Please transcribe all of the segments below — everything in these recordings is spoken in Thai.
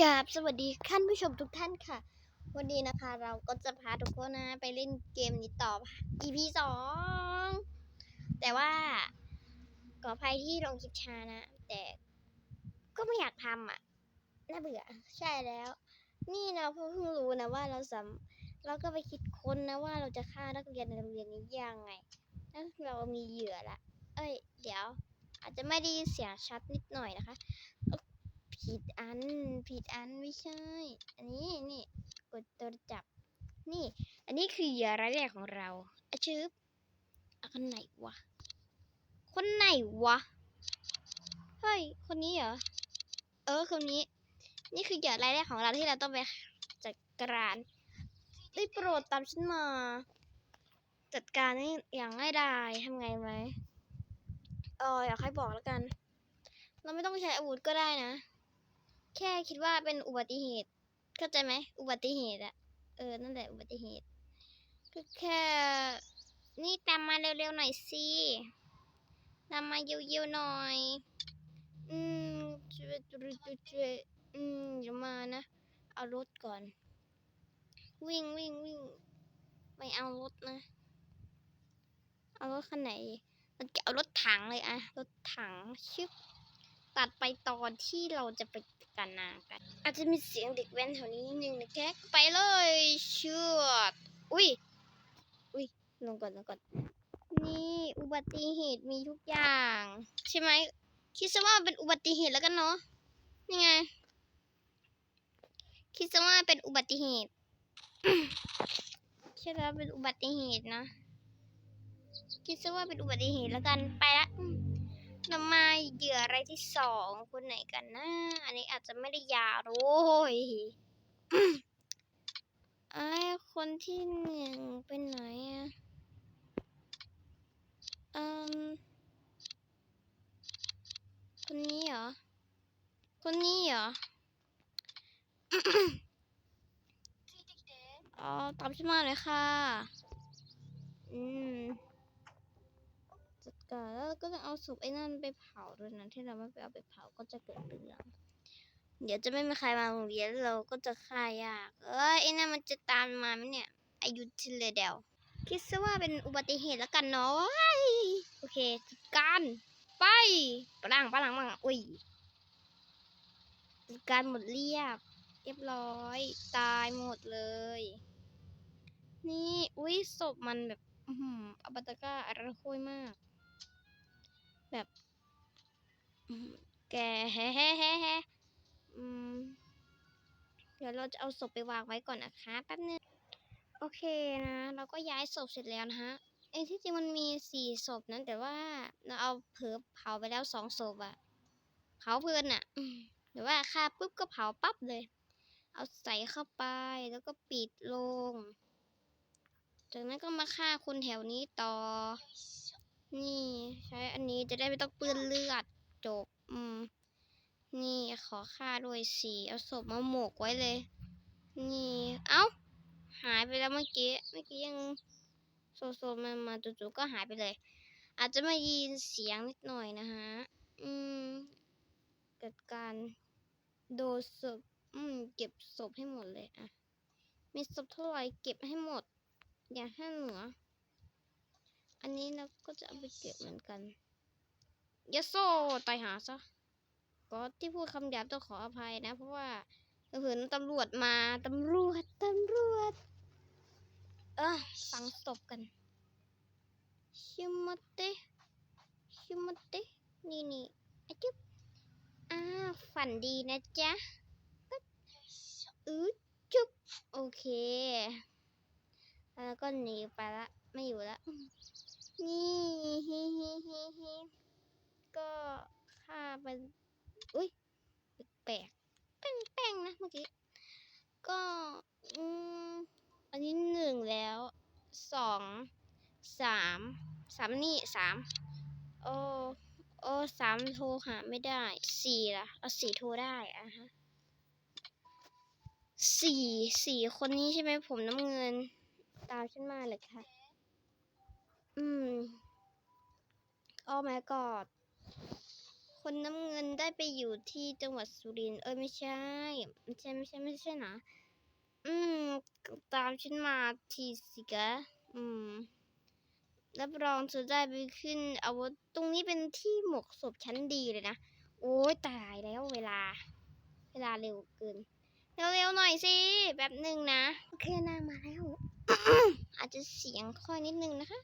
กราบสวัสดีท่านผู้ชมทุกท่านค่ะ วันนี้นะคะเราก็จะพาทุกคนนะไปเล่นเกมนี้ต่อ EP สองแต่ว่าขออภัยที่ลงคลิปช้านะ แต่ก็ไม่อยากทำอะน่าเบื่อใช่แล้ว นี่นะเพิ่งรู้นะว่าเราสาเราก็ไปคิดค้นนะว่าเราจะฆ่านักเรียนในโรงเรียนนี้ยังไงถ้าเรามีเหยื่อละ เอ้ย เดี๋ยว อาจจะไม่ได้ยินเสียงชัดนิดหน่อยนะคะ ผิดอัน ผิดอันไม่ใช่ อันนี้นี่กดตัวจับ นี่ อันนี้คือเหยื่อรายแรกของเราอะชืบอคนไหนวะ คนไหนวะ เฮ้ย คนนี้เหรอ เออ คนนี้ นี่คือเหยื่อรายแรกของเราที่เราต้องไปจัดการได้โปรดตามฉันมา จัดการนี่อย่างง่ายดายทำไงไหมเอออยากให้บอกแล้วกัน เราไม่ต้องใช้อาวุธก็ได้นะ แค่คิดว่าเป็นอุบัติเหตุ เข้าใจไหมอุบัติเหตุอะเออ นั่นแหละอุบัติเหตุก็แค่ นี่ตามมาเร็วๆหน่อยสิตามมาเร็วๆหน่อย อืมช่วยช่วยช่วยช่วยอืมอย่ามานะ เอารถก่อน วิ่งวิ่งวิ่งไม่เอารถนะ เอารถคันไหนมันจะเอารถถังเลยอะรถถังชึบ ตัดไปตอนที่เราจะไปกันนากัน อาจจะมีเสียงเด็กแว้นแถวนี้นิดนึงนะแกไปเลยเชือดอุ้ยอุ้ยลงก่อนลงก่อนนี่อุบัติเหตุมีทุกอย่าง ใช่ไหมคิดซะว่าเป็นอุบัติเหตุแล้วกันเนาะนี่ไงคิดซะว่าเป็นอุบัติเหตุคิดซะว่าเป็นอุบัติเหตุนะ คิดซะว่าเป็นอุบัติเหตุแล้วกันไปละอืม นำมาเหยื่ออะไรที่สองคนไหนกันนะ อันนี้อาจจะไม่ได้ยาวโอ้ยไอ้คนที่หนึ่งเป็นไหนอะอืมคนนี้เหรอ คนนี้เหรออ๋อตามฉันมาเลยค่ะ อืม การแล้วก็ต้องเอาศพไอ้นั่นไปเผาด้วยนะที่เราไม่ไปเอาไปเผาก็จะเกิดเรื่องเดี๋ยวจะไม่มีใครมาโรงเรียนเราก็จะฆ่ายาก เอ้ยไอ้นั่นมันจะตามมาไหมเนี่ย อายุทิเลเดลคิดซะว่าเป็นอุบัติเหตุแล้วกันเนาะโอเคจัดการไปปลังปลังปลังอุ้ยจัดการหมดเรียบ เรียบร้อย ตายหมดเลย นี่อุ้ยศพมันแบบอือหือบัตก้าอารโคยมาก แบบ แกแฮ่แฮ่แฮ่แฮ่เดี๋ยวเราจะเอาศพไปวางไว้ก่อนนะคะแป๊บนึงโอเคนะ เราก็ย้ายศพเสร็จแล้วนะฮะเอ้ที่จริงมันมีสี่ศพนั้นแต่ว่าเราเอาเผลอเผาไปแล้วสองศพอะเผาเพลินอะหรือว่าฆ่าปุ๊บก็เผาปั๊บเลย เอาใส่เข้าไปแล้วก็ปิดลง จากนั้นก็มาฆ่าคนแถวนี้ต่อ นี่ใช้อันนี้จะได้ไม่ต้องเปื้อนเลือดจบ อืม นี่ขอฆ่าด้วยสีเอาศพมาหมกไว้เลย นี่ เอ้า หายไปแล้วเมื่อกี้ เมื่อกี้ยังโซโซมามาจู่ๆก็หายไปเลย อาจจะไม่ยินเสียงนิดหน่อยนะฮะ อืม เกิดการโดนศพ อืม เก็บศพให้หมดเลยอะ มีศพเท่าไหร่เก็บให้หมด อย่าให้เหลือ อันนี้เราก็จะเอาไปเก็บเหมือนกันอยาโซ่ตายหาซะก็ที่พูดคำหยาบต้องขออภัยนะ เพราะว่าเผื่อตำรวจมาตำรวจตำรวจ เออฟังศพกันชิมเตะชิมเตะนี่นี่อจุ๊บอ่าฝันดีนะจ๊ะปึ๊บอือจุ๊บโอเค แล้วก็หนีไปละ ไม่อยู่ละ นี่ฮิฮิฮิฮิก็ฆ่าไปอุ้ยแปลกๆแป้งแป้งนะเมื่อกี้ ก็อืมอันนี้หนึ่งแล้วสองสามสามนี่สามโอโอสามโทรหาไม่ได้สี่ล่ะเอาสี่โทรได้อะฮะสี่สี่คนนี้ใช่ไหมผมน้ำเงิน ตามฉันมาเลยค่ะ อืม โอ้ my god คนน้ำเงินได้ไปอยู่ที่จังหวัดสุรินทร์เอ้ยไม่ใช่ ไม่ใช่ไม่ใช่ไม่ใช่นะ อืม ตามฉันมาทีสิกะ อืม รับรองเธอได้ไปขึ้นอาวุธตรงนี้เป็นที่หมกศพชั้นดีเลยนะ โอ้ยตายแล้วเวลา เวลาเร็วเกิน เร็วๆหน่อยสิแป๊บหนึ่งนะ โอเคนางมาแล้ว อาจจะเสียงค่อยนิดนึงนะคะ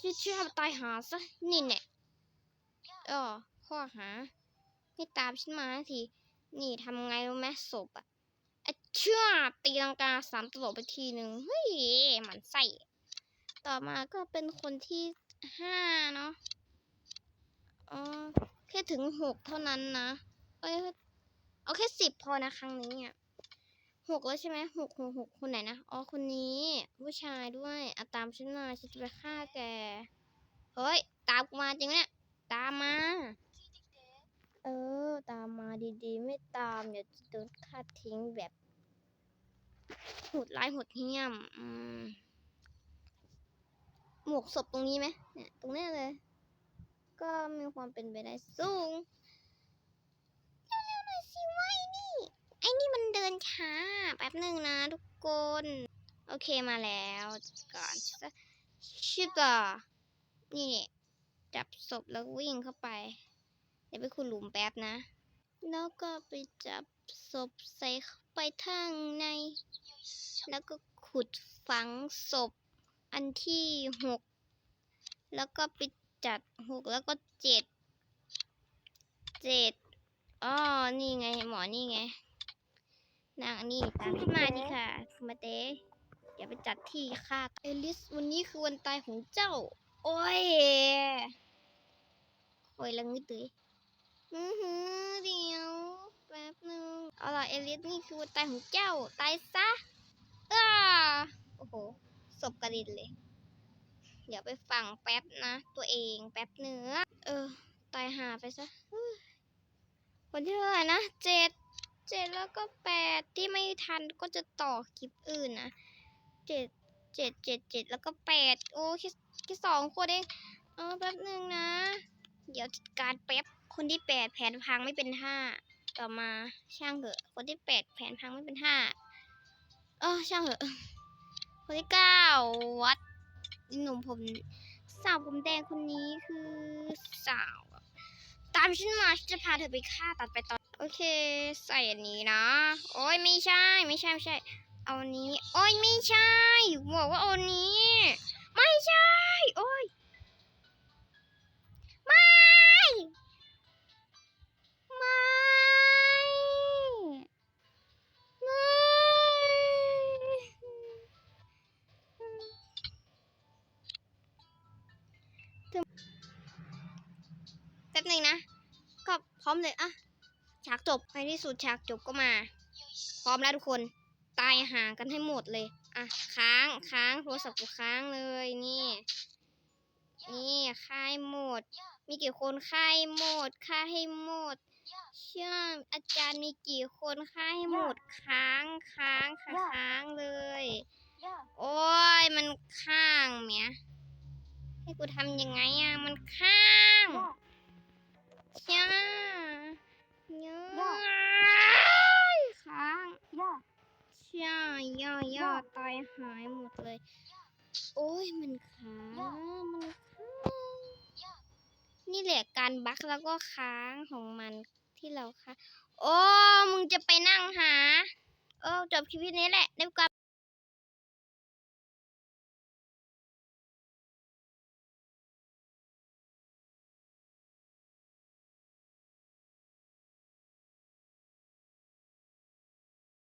ชื่อชื่อตายหาซะ นี่เนี่ยเออข้อหา ไม่ตามฉันมาที นี่ทำไงรู้ไหมศพอะอเชื่อตีลังกาสามตลบไปทีหนึ่งเฮ้ยหมันไส้ต่อมาก็เป็นคนที่ห้าเนาะอ๋อแค่ถึงหกเท่านั้นนะ เอ้ย เอาแค่สิบพอนะครั้งนี้อะ หกแล้วใช่ไหมหกหกหกคนไหนนะอ๋อคนนี้ ผู้ชายด้วยอะตามฉันมาฉันจะไปฆ่าแกเฮ้ยตามกูมาจริงเนี่ยตามมา เออ ตามมาดีๆ ไม่ตามเดี๋ยวจะโดนฆ่าทิ้งแบบโหดร้ายโหดเหี้ยมอืมหมวกศพตรงนี้ไหมเนี่ยตรงนี้เลย ก็มีความเป็นไปได้สูง เร็วๆหน่อยสิว่าไอ้นี่ ไอ้นี่มันเดินช้า แป๊บหนึ่งนะทุกคน โอเคมาแล้วก่อนชื่อก่อนี่จับศพแล้ววิ่งเข้าไป เดี๋ยวไปขุดหลุมแป๊บนะ แล้วก็ไปจับศพใส่เข้าไปทางใน แล้วก็ขุดฝังศพอันที่หกแล้วก็ไปจัดหกแล้วก็เจ็ดเจ็ดอ๋อ นี่ไง หมอ นี่ไง นางนี่ตามขึ้นมาดีค่ะคุมาเต้อย่าไปจัดที่ค่าเอลิส วันนี้คือวันตายของเจ้า โอ้ย โอ้ยละงึดเลยอือหือเดี๋ยวแป๊บหนึงเอาล่ะเอลิสนี่คือวันตายของเจ้า ตายซะอ้าโอ้โหศพกระเด็นเลย เดี๋ยวไปฝังแป๊บนะ ตัวเองแป๊บเนื้อ เออ ตายหาไปซะคนที่เท่าไหร่นะเจ็ด เจ็ดแล้วก็แปดที่ไม่ทันก็จะต่อคลิปอื่นนะเจ็ดเจ็ดเจ็ดเจ็ดแล้วก็แปดโอ้แค่แค่สองคนเองเออแป๊บหนึ่งนะ เดี๋ยวจัดการแป๊บคนที่แปดแผนพังไม่เป็นห้าต่อมาช่างเถอะคนที่แปดแผนพังไม่เป็นห้าเออช่างเถอะคนที่เก้าวัดหนุ่มผมสาวผมแดงคนนี้คือสาว ตามฉันมาฉันจะพาเธอไปฆ่าตัดไปตอน โอเค ใส่อันนี้นะ โอ้ยไม่ใช่ไม่ใช่ไม่ใช่ เอาอันนี้ โอ้ยไม่ใช่บอกว่าเอาอันนี้ ไม่ใช่ โอ้ยไม่ไม่ไม่แป๊บหนึ่งนะ ก็พร้อมเลยอะ ฉากจบในที่สุดฉากจบก็มา พร้อมแล้วทุกคน ตายห่างกันให้หมดเลย อะ ค้างค้างโทรศัพท์กูค้างเลยนี่ นี่ค่ายหมด มีกี่คนค่ายหมดค่าให้หมด เชื่ออาจารย์มีกี่คนค่าให้หมดค้างค้างค้างเลย โอ้ยมันค้างเมียให้กูทำยังไงอะมันค้าง ตายหายหมดเลย โอ้ยมันค้างมันค้างนี่แหละการบั๊กแล้วก็ค้างของมันที่เราค้างโอ้มึงจะไปนั่งหาเออจบคลิปนี้แหละได้กว่า